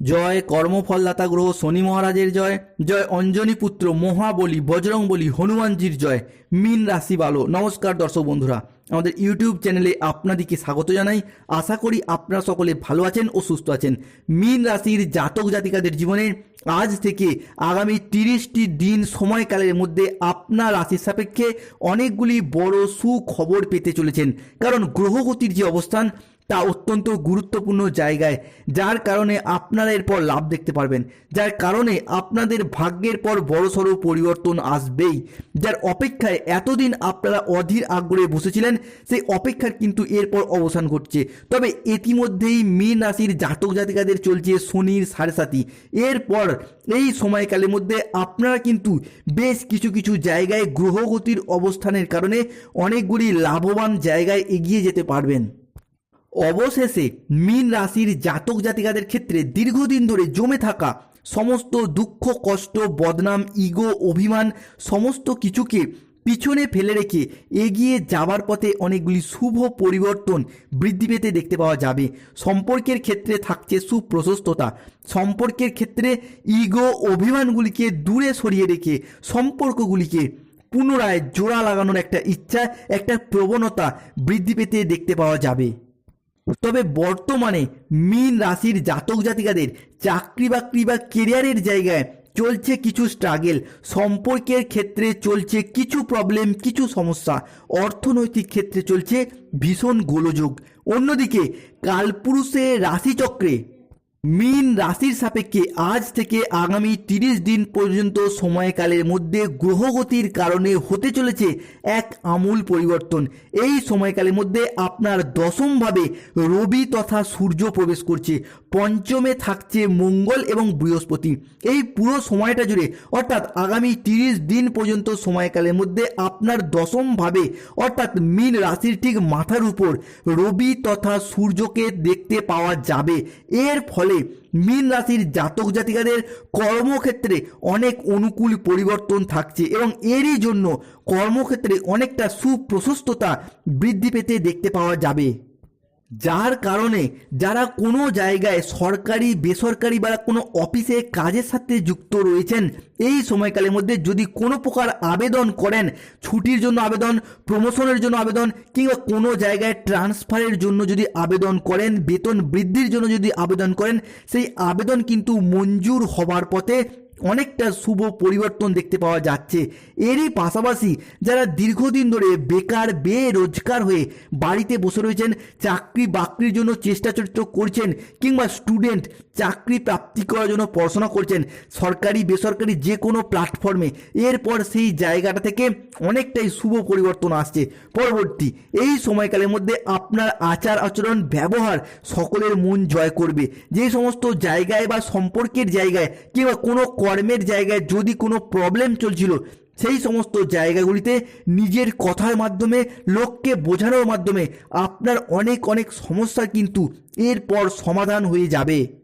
জয় কর্মফলদাতা গ্রহ শনি মহারাজের জয় জয় অঞ্জনী পুত্র মহাবলী বজরংবলী হনুমানজির জয়, মিন রাশি বালো নমস্কার দর্শক বন্ধুরা, আমাদের ইউটিউব চ্যানেলে আপনাদেরকে স্বাগত জানাই। আশা করি আপনারা সকলে ভালো আছেন ও সুস্থ আছেন। মিন রাশির জাতক জাতিকাদের জীবনে আজ থেকে আগামী তিরিশটি দিন সময়কালের মধ্যে আপনার রাশির সাপেক্ষে অনেকগুলি বড় সুখবর পেতে চলেছেন। কারণ গ্রহগতির যে অবস্থান তা অত্যন্ত গুরুত্বপূর্ণ জায়গায়, যার কারণে আপনারা এরপর লাভ দেখতে পারবেন। যার কারণে আপনাদের ভাগ্যের পর বড়সড় পরিবর্তন আসবেই। যার অপেক্ষায় এতদিন আপনারা অধীর আগ্রহে বসেছিলেন, সেই অপেক্ষার কিন্তু এরপর অবসান ঘটছে। তবে ইতিমধ্যেই মীন রাশির জাতক জাতিকাদের চলছে শনির সাড়ে সাথী এরপর এই সময়কালের মধ্যে আপনারা কিন্তু বেশ কিছু কিছু জায়গায় গ্রহগতির অবস্থানের কারণে অনেকগুলি লাভবান জায়গায় এগিয়ে যেতে পারবেন। অবশেষে মীন রাশির জাতক জাতিকাদের ক্ষেত্রে দীর্ঘদিন ধরে জমে থাকা সমস্ত দুঃখ, কষ্ট, বদনাম, ইগো, অভিমান সমস্ত কিছুকে পিছনে ফেলে রেখে এগিয়ে যাবার পথে অনেকগুলি শুভ পরিবর্তন বৃদ্ধি পেতে দেখতে পাওয়া যাবে। সম্পর্কের ক্ষেত্রে থাকছে সুপ্রশস্ততা। সম্পর্কের ক্ষেত্রে ইগো, অভিমানগুলিকে দূরে সরিয়ে রেখে সম্পর্কগুলিকে পুনরায় জোড়া লাগানোর একটা ইচ্ছা, একটা প্রবণতা বৃদ্ধি পেতে দেখতে পাওয়া যাবে। তবে বর্তমানে মীন রাশির জাতক জাতিকাদের চাকরি বাকরি বা কেরিয়ারের জায়গায় চলছে কিছু স্ট্রাগেল সম্পর্কের ক্ষেত্রে চলছে কিছু প্রবলেম কিছু সমস্যা। অর্থনৈতিক ক্ষেত্রে চলছে ভীষণ গোলযোগ। অন্যদিকে কালপুরুষের রাশিচক্রে মীন রাশির সাপেক্ষে আজ থেকে আগামী তিরিশ দিন পর্যন্ত সময়কালের মধ্যে গ্রহগতির কারণে হতে চলেছে এক আমূল পরিবর্তন। এই সময়কালের মধ্যে আপনার দশমভাবে রবি তথা সূর্য প্রবেশ করছে। পঞ্চমে থাকছে মঙ্গল এবং বৃহস্পতি। এই পুরো সময়টা জুড়ে অর্থাৎ আগামী তিরিশ দিন পর্যন্ত সময়কালের মধ্যে আপনার দশমভাবে অর্থাৎ মীন রাশির ঠিক মাথার উপর রবি তথা সূর্যকে দেখতে পাওয়া যাবে। এর ফলে মীন রাশির জাতক জাতিকাদের কর্মক্ষেত্রে অনেক অনুকূল পরিবর্তন থাকছে এবং এরই জন্য কর্মক্ষেত্রে অনেকটা সুপ্রশস্ততা বৃদ্ধি পেতে দেখতে পাওয়া যাবে। যার কারণে যারা কোনো জায়গায় সরকারি, বেসরকারি বা কোনো অফিসে কাজের সাথে যুক্ত রয়েছেন, এই সময়কালের মধ্যে যদি কোনো প্রকার আবেদন করেন, ছুটির জন্য আবেদন প্রমোশনের জন্য আবেদন কিংবা কোনো জায়গায় ট্রান্সফারের জন্য যদি আবেদন করেন, বেতন বৃদ্ধির জন্য যদি আবেদন করেন, সেই আবেদন কিন্তু মঞ্জুর হবার পথে অনেকটা শুভ পরিবর্তন দেখতে পাওয়া যাচ্ছে। এরই পাশাপাশি যারা দীর্ঘদিন ধরে বেকার, বেরোজগার হয়ে বাড়িতে বসে রয়েছেন, চাকরি বাকরির জন্য চেষ্টা চরিত্র করছেন কিংবা স্টুডেন্ট চাকরি প্রাপ্তি করার জন্য পড়াশোনা করছেন, সরকারি, বেসরকারি যে কোনো প্ল্যাটফর্মে এরপর সেই জায়গাটা থেকে অনেকটাই শুভ পরিবর্তন আসছে। পরবর্তী, এই সময়কালের মধ্যে আপনার আচার আচরণ, ব্যবহার সকলের মন জয় করবে। যে সমস্ত জায়গায় বা সম্পর্কের জায়গায় কিংবা কোনো কর্মের জায়গায় যদি কোনো প্রবলেম চলছিল, সেই সমস্ত জায়গাগুলিতে নিজের কথার মাধ্যমে, লোককে বোঝানোর মাধ্যমে আপনার অনেক অনেক সমস্যা কিন্তু এরপর সমাধান হয়ে যাবে।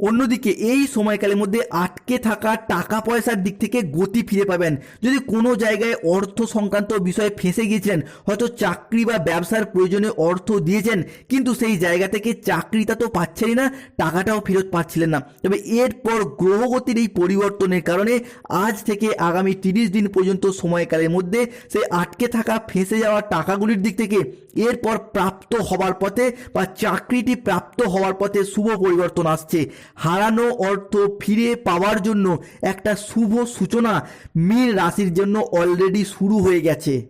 অন্যদিকে এই সময়কালের মধ্যে আটকে থাকা টাকা পয়সার দিক থেকে গতি ফিরে পাবেন। যদি কোনো জায়গায় অর্থ সংক্রান্ত বিষয়ে ফেঁসে গিয়েছিলেন, হয়তো চাকরি বা ব্যবসার প্রয়োজনে অর্থ দিয়েছেন, কিন্তু সেই জায়গা থেকে চাকরিটা তো পাচ্ছেনই না, টাকাটাও ফেরত পাচ্ছিলেন না। তবে এরপর গ্রহগতির এই পরিবর্তনের কারণে আজ থেকে আগামী তিরিশ দিন পর্যন্ত সময়কালের মধ্যে সেই আটকে থাকা, ফেঁসে যাওয়া টাকাগুলির দিক থেকে এরপর প্রাপ্ত হবার পথে বা চাকরিটি প্রাপ্ত হওয়ার পথে শুভ পরিবর্তন আসছে। হারানো অর্থ ফিরে পাওয়ার জন্য একটা শুভ সূচনা মীন রাশির জন্য অলরেডি শুরু হয়ে গেছে।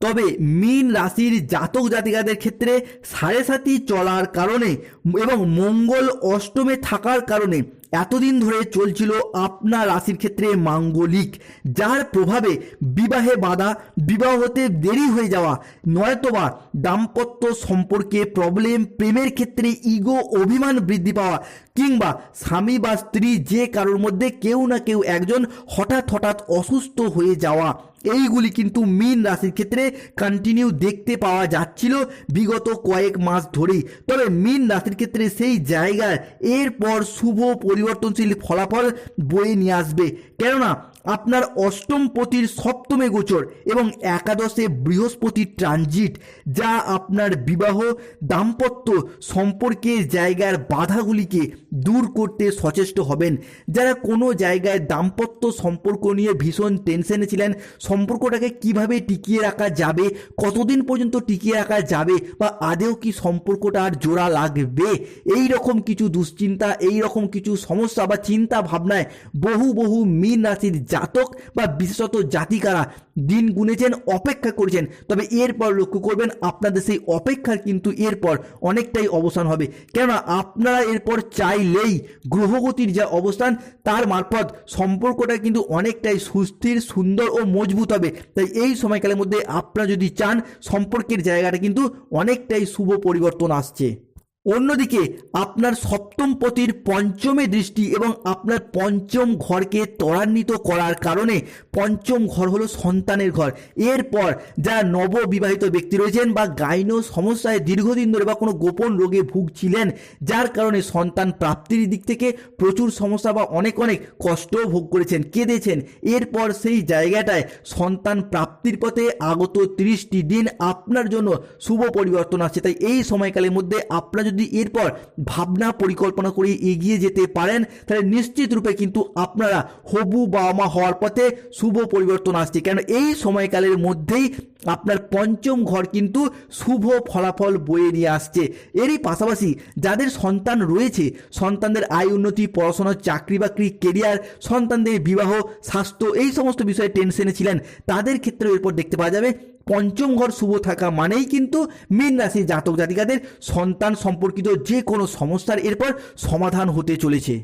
তবে মীন রাশির জাতক জাতিকাদের ক্ষেত্রে সাড়ে সাতি চলার কারণে এবং মঙ্গল অষ্টমে থাকার কারণে এতদিন ধরে চলছিল আপনার রাশির ক্ষেত্রে মাঙ্গলিক, যার প্রভাবে বিবাহে বাধা, বিবাহ হতে দেরি হয়ে যাওয়া, নয়তোবা দাম্পত্য সম্পর্কে প্রবলেম প্রেমের ক্ষেত্রে ইগো অভিমান বৃদ্ধি পাওয়া, কিংবা স্বামী বা স্ত্রী যে কারোর মধ্যে কেউ না কেউ একজন হঠাৎ হঠাৎ অসুস্থ হয়ে যাওয়া এইগুলি কিন্তু মিন রাশির ক্ষেত্রে কন্টিনিউ দেখতে পাওয়া যাচ্ছিল বিগত কয়েক মাস ধরেই। তবে মিন রাশির ক্ষেত্রে সেই জায়গায় এরপর শুভ পরিবর্তনশীল ফলাফল বয়ে নিয়ে আসবে। কেননা আপনার অষ্টম পতির সপ্তমে গোচর এবং একাদশে বৃহস্পতির ট্রানজিট, যা আপনার বিবাহ, দাম্পত্য সম্পর্কে জায়গার বাধাগুলিকে দূর করতে সচেষ্ট হবেন। যারা কোনো জায়গায় দাম্পত্য সম্পর্ক নিয়ে ভীষণ টেনশনে ছিলেন, সম্পর্কটাকে কীভাবে টিকিয়ে রাখা যাবে, কতদিন পর্যন্ত টিকিয়ে রাখা যাবে, বা আদেও কি সম্পর্কটা আর জোড়া লাগবে, এই রকম কিছু দুশ্চিন্তা, এই রকম কিছু সমস্যা বা চিন্তা ভাবনায় বহু বহু মীন রাশির জাতক বা বিশেষত জাতিকারা দিন গুনেছেন, অপেক্ষা করেছেন। তবে এরপর লক্ষ্য করবেন, আপনাদের সেই অপেক্ষার কিন্তু এরপর অনেকটাই অবসান হবে। কেননা, আপনারা এরপর চাইলেই গ্রহগতির যা অবস্থান, তার মারফত সম্পর্কটা কিন্তু অনেকটাই সুস্থির, সুন্দর ও মজবুত হবে। তাই এই সময়কালের মধ্যে আপনারা যদি চান, সম্পর্কের জায়গাটা কিন্তু অনেকটাই শুভ পরিবর্তন আসছে। অন্যদিকে আপনার সপ্তম পতির পঞ্চমে দৃষ্টি এবং আপনার পঞ্চম ঘরকে ত্বরান্বিত করার কারণে পঞ্চম ঘর হলো সন্তানের ঘর। এরপর যারা নববিবাহিত ব্যক্তি রয়েছেন বা গাইন সমস্যায় দীর্ঘদিন ধরে বা কোনো গোপন রোগে ভুগছিলেন, যার কারণে সন্তান প্রাপ্তির দিক থেকে প্রচুর সমস্যা বা অনেক অনেক কষ্টও ভোগ করেছেন, কেঁদেছেন। এরপর সেই জায়গাটায় সন্তান প্রাপ্তির পথে আগত ত্রিশটি দিন আপনার জন্য শুভ পরিবর্তন আসছে। তাই এই সময়কালের মধ্যে আপনারা যদি এরপর ভাবনা পরিকল্পনা করে এগিয়ে যেতে পারেন, তাহলে নিশ্চিত রূপে কিন্তু আপনারা হবু বাবা মা হওয়ার পথে শুভ পরিবর্তন আসছে। কেন এই সময়কালের মধ্যেই আপনার পঞ্চম ঘর কিন্তু শুভ ফলাফল বয়ে নিয়ে আসছে। এরই পাশাপাশি যাদের সন্তান রয়েছে, সন্তানদের আয় উন্নতি, পড়াশোনা, চাকরি বাকরি কেরিয়ার সন্তানদের বিবাহ, স্বাস্থ্য, এই সমস্ত বিষয়ে টেনশনে ছিলেন, তাদের ক্ষেত্রে এরপর দেখতে পাওয়া যাবে পঞ্চম ঘর শুভ থাকা মানেই কিন্তু মীন রাশির জাতক জাতিকাদের সন্তান সম্পর্কিত যে কোনো সমস্যার এরপর সমাধান হতে চলেছে।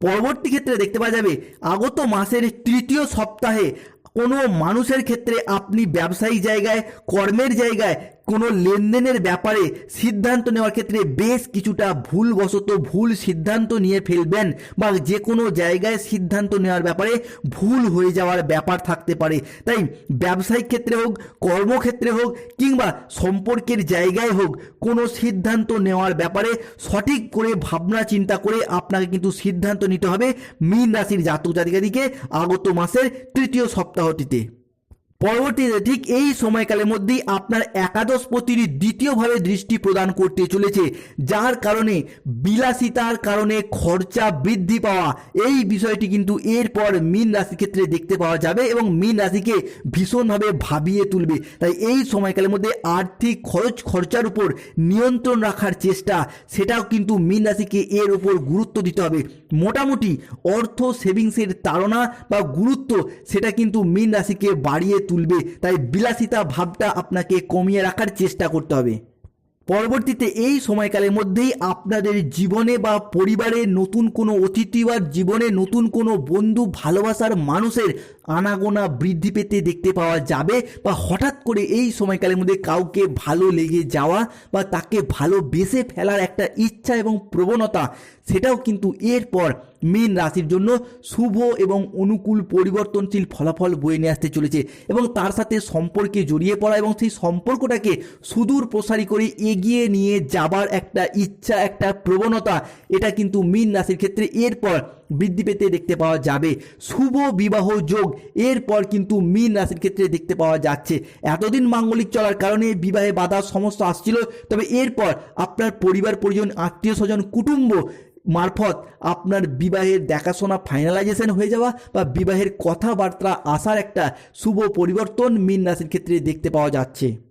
পরবর্তী ক্ষেত্রে দেখতে পাওয়া যাবে, আগত মাসের তৃতীয় সপ্তাহে কোনো মানুষের ক্ষেত্রে আপনি ব্যবসায়িক জায়গায়, কর্মের জায়গায় কোনো লেনদেনের ব্যাপারে সিদ্ধান্ত নেওয়ার ক্ষেত্রে বেশ কিছুটা ভুলবশত ভুল সিদ্ধান্ত নিয়ে ফেলবেন বা যে কোনো জায়গায় সিদ্ধান্ত নেওয়ার ব্যাপারে ভুল হয়ে যাওয়ার ব্যাপার থাকতে পারে। তাই ব্যবসায়িক ক্ষেত্রে হোক, কর্মক্ষেত্রে হোক কিংবা সম্পর্কের জায়গায় হোক, কোনো সিদ্ধান্ত নেওয়ার ব্যাপারে সঠিক করে ভাবনা চিন্তা করে আপনাকে কিন্তু সিদ্ধান্ত নিতে হবে। মীন রাশির জাতক জাতিকাদিকে আগত মাসের তৃতীয় সপ্তাহটিতে। পরবর্তীতে ঠিক এই সময়কালের মধ্যেই আপনার একাদশ পতির দ্বিতীয়ভাবে দৃষ্টি প্রদান করতে চলেছে, যার কারণে বিলাসিতার কারণে খরচা বৃদ্ধি পাওয়া। এই বিষয়টি কিন্তু এরপর মীন রাশির ক্ষেত্রে দেখতে পাওয়া যাবে এবং মীন রাশিকে ভীষণভাবে ভাবিয়ে তুলবে। তাই এই সময়কালের মধ্যে আর্থিক খরচ, খরচার উপর নিয়ন্ত্রণ রাখার চেষ্টা, সেটাও কিন্তু মীন রাশিকে এর উপর গুরুত্ব দিতে হবে। মোটামুটি অর্থ সেভিংসের তাড়না বা গুরুত্ব, সেটা কিন্তু মীন রাশিকে বাড়িয়ে তুলবে। তাই বিলাসিতা ভাবটা আপনাকে কমিয়ে রাখার চেষ্টা করতে হবে। পরবর্তীতে এই সময়কালের মধ্যেই আপনাদের জীবনে বা পরিবারে নতুন কোনো অতিথি বা জীবনে নতুন কোনো বন্ধু, ভালোবাসার মানুষের আনাগোনা বৃদ্ধি পেতে দেখতে পাওয়া যাবে বা হঠাৎ করে এই সময়কালের মধ্যে কাউকে ভালো লেগে যাওয়া বা তাকে ভালোবেসে ফেলার একটা ইচ্ছা এবং প্রবণতা, সেটাও কিন্তু এরপর মীন রাশির জন্য শুভ এবং অনুকূল পরিবর্তনশীল ফলাফল বয়ে নিয়ে আসতে চলেছে এবং তার সাথে সম্পর্কে জড়িয়ে পড়া এবং সেই সম্পর্কটাকে সুদূর প্রসারী করে এগিয়ে নিয়ে যাবার একটা ইচ্ছা, একটা প্রবণতা, এটা কিন্তু মীন রাশির ক্ষেত্রে এরপর বৃদ্ধি পেতে দেখতে পাওয়া যাবে। শুভ বিবাহ যোগ এরপর কিন্তু মীন রাশির ক্ষেত্রে দেখতে পাওয়া যাচ্ছে। এতদিন মাঙ্গলিক চলার কারণে বিবাহে বাধা সমস্যা আসছিল, তবে এরপর আপনার পরিবার, পরিজন, আত্মীয় স্বজন, কুটুম্ব মারফত আপনার বিবাহের দেখাশোনা ফাইনালাইজেশন হয়ে যাওয়া বা বিবাহের কথাবার্তা আসার একটা শুভ পরিবর্তন মীন রাশির ক্ষেত্রে দেখতে পাওয়া যাচ্ছে।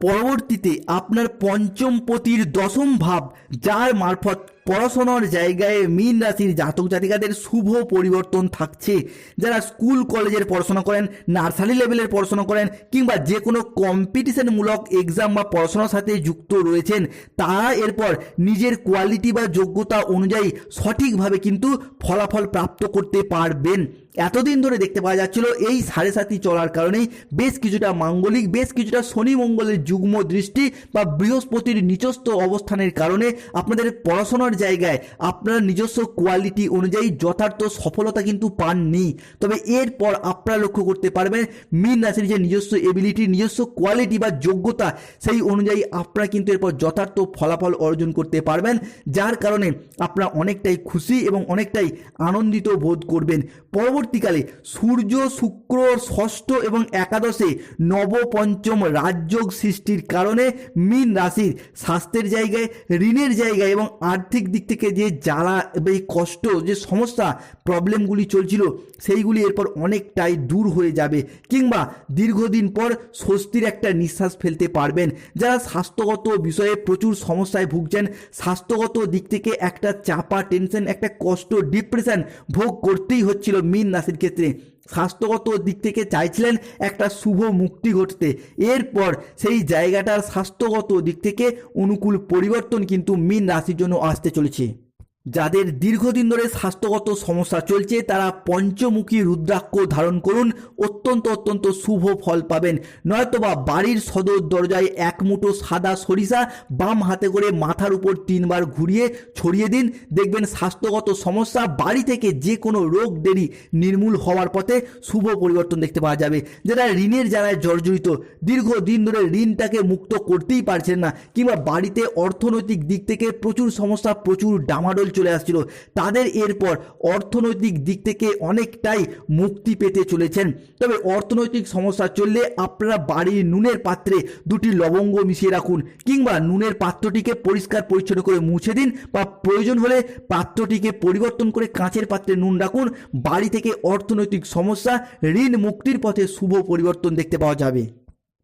পরবর্তীতে আপনার পঞ্চম পতির দশম ভাব যার মারফত পড়াশোনার জায়গায় মীন রাশির জাতক জাতিকাদের শুভ পরিবর্তন থাকছে। যারা স্কুল, কলেজের পড়াশোনা করেন, নার্সারি লেভেলের পড়াশোনা করেন, কিংবা যে কোনো কম্পিটিশনমূলক এক্সাম বা পড়াশোনার সাথে যুক্ত রয়েছেন, তারা এরপর নিজের কোয়ালিটি বা যোগ্যতা অনুযায়ী সঠিকভাবে কিন্তু ফলাফল প্রাপ্ত করতে পারবেন। এতদিন ধরে দেখতে পাওয়া যাচ্ছিল, এই সাড়ে সাতি চলার কারণেই বেশ কিছুটা মাঙ্গলিক, বেশ কিছুটা শনি মঙ্গলের যুগ্ম দৃষ্টি বা বৃহস্পতির নিচস্থ অবস্থানের কারণে আপনাদের পড়াশোনার নেওয়ার জায়গায় আপনার নিজস্ব কোয়ালিটি অনুযায়ী যথার্থ সফলতা কিন্তু পাননি। তবে এরপর আপনারা লক্ষ্য করতে পারবেন, মীন রাশির যে নিজস্ব এবিলিটি নিজস্ব কোয়ালিটি বা যোগ্যতা, সেই অনুযায়ী আপনারা কিন্তু এরপর যথার্থ ফলাফল অর্জন করতে পারবেন, যার কারণে আপনারা অনেকটাই খুশি এবং অনেকটাই আনন্দিত বোধ করবেন। পরবর্তীকালে সূর্য, শুক্র, ষষ্ঠ এবং একাদশে নবপঞ্চম রাজযোগ সৃষ্টির কারণে মীন রাশির স্বাস্থ্যের জায়গায়, ঋণের জায়গায় এবং আর্থিক দিক থেকে যে জ্বালা এই কষ্ট, যে সমস্যা প্রবলেমগুলি চলছিল, সেইগুলি এরপর অনেকটাই দূর হয়ে যাবে কিংবা দীর্ঘদিন পর স্বস্তির একটা নিঃশ্বাস ফেলতে পারবেন। যারা স্বাস্থ্যগত বিষয়ে প্রচুর সমস্যায় ভুগছেন, স্বাস্থ্যগত দিক থেকে একটা চাপা টেনশন একটা কষ্ট ডিপ্রেশন ভোগ করতেই হচ্ছিল মীন রাশির ক্ষেত্রে। স্বাস্থ্যগত দিক থেকে চাইছিলেন একটা শুভ মুক্তি ঘটতে। এরপর সেই জায়গাটার স্বাস্থ্যগত দিক থেকে অনুকূল পরিবর্তন কিন্তু মীন রাশির জন্য আসতে চলেছে। যাদের দীর্ঘদিন ধরে স্বাস্থ্যগত সমস্যা চলছে, তারা পঞ্চমুখী রুদ্রাক্ষ ধারণ করুন। অত্যন্ত অত্যন্ত শুভ ফল পাবেন। নয়তোবা বাড়ির সদর দরজায় এক মুঠো সাদা সরিষা বাম হাতে করে মাথার উপর তিনবার ঘুরিয়ে ছড়িয়ে দিন। দেখবেন স্বাস্থ্যগত সমস্যা বাড়ি থেকে যে কোনো রোগ দেরি নির্মূল হওয়ার পথে শুভ পরিবর্তন দেখতে পাওয়া যাবে। যারা ঋণের জ্বালায় জর্জরিত, দীর্ঘদিন ধরে ঋণটাকে মুক্ত করতেই পারছেন না, কিংবা বাড়িতে অর্থনৈতিক দিক থেকে প্রচুর সমস্যা, প্রচুর ডামাডোল চলে আসছিল। তাদের এরপর অর্থনৈতিক দিক থেকে অনেকটাই মুক্তি পেতে চলেছেন। তবে অর্থনৈতিক সমস্যা চললে আপনারা বাড়ির নুনের পাত্রে দুটি লবঙ্গ মিশিয়ে রাখুন কিংবা নুনের পাত্রটিকে পরিষ্কার পরিচ্ছন্ন করে মুছে দিন বা প্রয়োজন হলে পাত্রটিকে পরিবর্তন করে কাঁচের পাত্রে নুন রাখুন। বাড়ি থেকে অর্থনৈতিক সমস্যা ঋণ মুক্তির পথে শুভ পরিবর্তন দেখতে পাওয়া যাবে।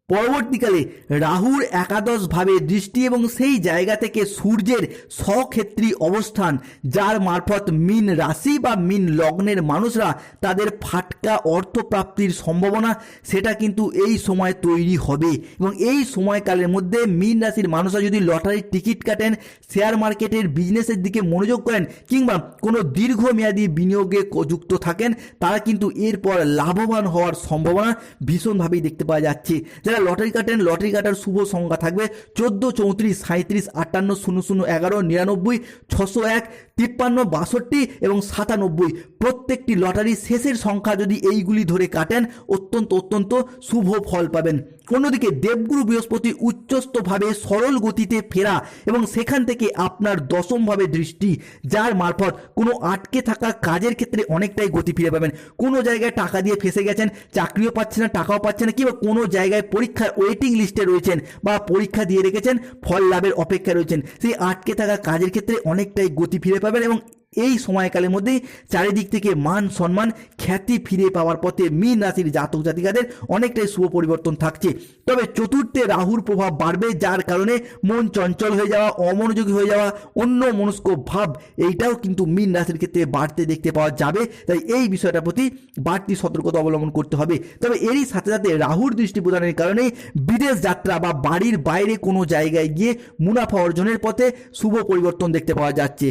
পরবর্তীকালে রাহুর একাদশ ভাবে দৃষ্টি এবং সেই জায়গা থেকে সূর্যের স্বক্ষেত্রী অবস্থান, যার মারফত মিন রাশি বা মিন লগ্নের মানুষরা তাদের ফাটকা অর্থপ্রাপ্তির সম্ভাবনা, সেটা কিন্তু এই সময় তৈরি হবে। এবং এই সময়কালের মধ্যে মিন রাশির মানুষরা যদি লটারির টিকিট কাটেন, শেয়ার মার্কেটের বিজনেসের দিকে মনোযোগ করেন, কিংবা কোনো দীর্ঘমেয়াদী বিনিয়োগে যুক্ত থাকেন, তারা কিন্তু এরপর লাভবান হওয়ার সম্ভাবনা ভীষণভাবেই দেখতে পাওয়া যাচ্ছে। যারা লটারি কাটেন, লটারি কাটার শুভ সংখ্যা থাকবে চোদ্দ, চৌত্রিশ সাঁত্রিশ আটান্ন, শূন্য শূন্য, এগারো, নিরানব্বই, ছশো এক তিপ্পান্ন, বাষট্টি এবং সাতানব্বই। প্রত্যেকটি লটারির শেষের সংখ্যা যদি এইগুলি ধরে কাটেন, অত্যন্ত অত্যন্ত শুভ ফল পাবেন। অন্যদিকে দেবগুরু বৃহস্পতি উচ্চস্থভাবে সরল গতিতে ফেরা এবং সেখান থেকে আপনার দশমভাবে দৃষ্টি, যার মারফত কোনো আটকে থাকা কাজের ক্ষেত্রে অনেকটাই গতি ফিরে পাবেন। কোনো জায়গায় টাকা দিয়ে ফেসে গেছেন, চাকরিও পাচ্ছে না, টাকাও পাচ্ছে না, কিংবা কোনো জায়গায় পরীক্ষার ওয়েটিং লিস্টে রয়েছেন বা পরীক্ষা দিয়ে রেখেছেন, ফল লাভের অপেক্ষায় রয়েছেন। সেই আটকে থাকা কাজের ক্ষেত্রে অনেকটাই গতি ফিরে পাবেন। এবং এই সময়কালের মধ্যেই চারিদিক থেকে মান সম্মান, খ্যাতি ফিরে পাওয়ার পথে মীন রাশির জাতক জাতিকাদের অনেকটাই শুভ পরিবর্তন থাকছে। তবে চতুর্থে রাহুর প্রভাব বাড়বে যার কারণে মন চঞ্চল হয়ে যাওয়া, অমনোযোগী হয়ে যাওয়া, অন্য মনস্ক ভাব, এইটাও কিন্তু মীন রাশির ক্ষেত্রে বাড়তে দেখতে পাওয়া যাবে। তাই এই বিষয়টার প্রতি বাড়তি সতর্কতা অবলম্বন করতে হবে। তবে এরই সাথে সাথে রাহুর দৃষ্টি প্রদানের কারণে বিদেশ যাত্রা বা বাড়ির বাইরে কোনো জায়গায় গিয়ে মুনাফা অর্জনের পথে শুভ পরিবর্তন দেখতে পাওয়া যাচ্ছে।